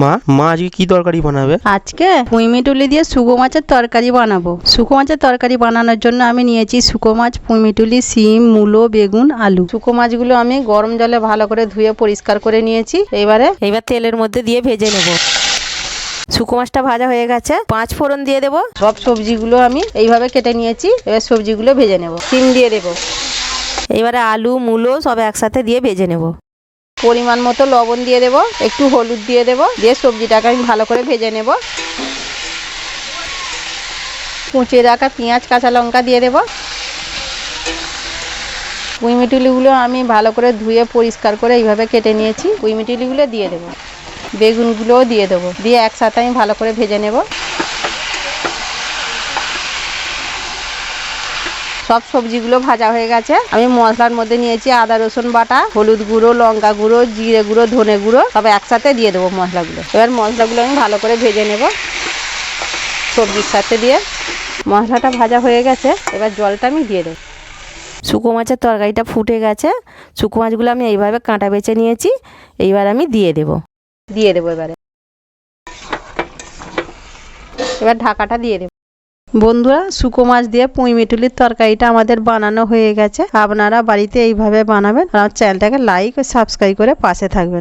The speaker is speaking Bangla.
মা মা আজকে কি তরকারি বানাবে? আজকে পুঁইমিটুলি দিয়ে শুকো মাছের তরকারি বানাবো। শুকো মাছের তরকারি বানানোর জন্য আমি নিয়েছি শুকো মাছ পুঁইমিটুলি শিম মূলো বেগুন আলু। শুকো মাছগুলো আমি গরম জলে ভালো করে ধুয়ে পরিষ্কার করে নিয়েছি। এবারে এবার তেলের মধ্যে দিয়ে ভেজে নেব। শুকো মাছটা ভাজা হয়ে গেছে। পাঁচ ফোড়ন দিয়ে দেবো। সব সবজিগুলো আমি এইভাবে কেটে নিয়েছি। এবার সবজিগুলো ভেজে নেব। শিম দিয়ে দেবো। এবারে আলু মূলো সব একসাথে দিয়ে ভেজে নেব। পরিমাণ মতো লবণ দিয়ে দেবো, একটু হলুদ দিয়ে দেবো, দিয়ে সবজিটাকে আমি ভালো করে ভেজে নেব। কুচিয়ে রাখা পেঁয়াজ, কাঁচা লঙ্কা দিয়ে দেবো। কুইমিটুলিগুলো আমি ভালো করে ধুয়ে পরিষ্কার করে এইভাবে কেটে নিয়েছি। কুইমিটুলিগুলো দিয়ে দেবো। বেগুনগুলোও দিয়ে দেবো। দিয়ে একসাথে আমি ভালো করে ভেজে নেব। সব সবজিগুলো ভাজা হয়ে গেছে। আমি মশলার মধ্যে নিয়েছি আদা, রসুন বাটা, হলুদ গুঁড়ো, লঙ্কা গুঁড়ো, জিরে গুঁড়ো, ধনে গুঁড়ো, সব একসাথে দিয়ে দেবো মশলাগুলো। এবার মশলাগুলো আমি ভালো করে ভেজে নেব সবজির সাথে দিয়ে। মশলাটা ভাজা হয়ে গেছে, এবার জলটা আমি দিয়ে দেবো। শুকো মাছের তরকারিটা ফুটে গেছে শুকো মাছগুলো আমি এইভাবে কাঁটা বেছে নিয়েছি, এইবার আমি দিয়ে দেব। দিয়ে দেবো এবারে। এবার ঢাকাটা দিয়ে দেবো। বন্ধুরা, শুকো মাছ দিয়ে পুঁই মিটুলির তরকারিটা আমাদের বানানো হয়ে গেছে। আপনারা বাড়িতে এইভাবে বানাবেন। আর চ্যানেলটাকে লাইক ও সাবস্ক্রাইব করে পাশে থাকবেন।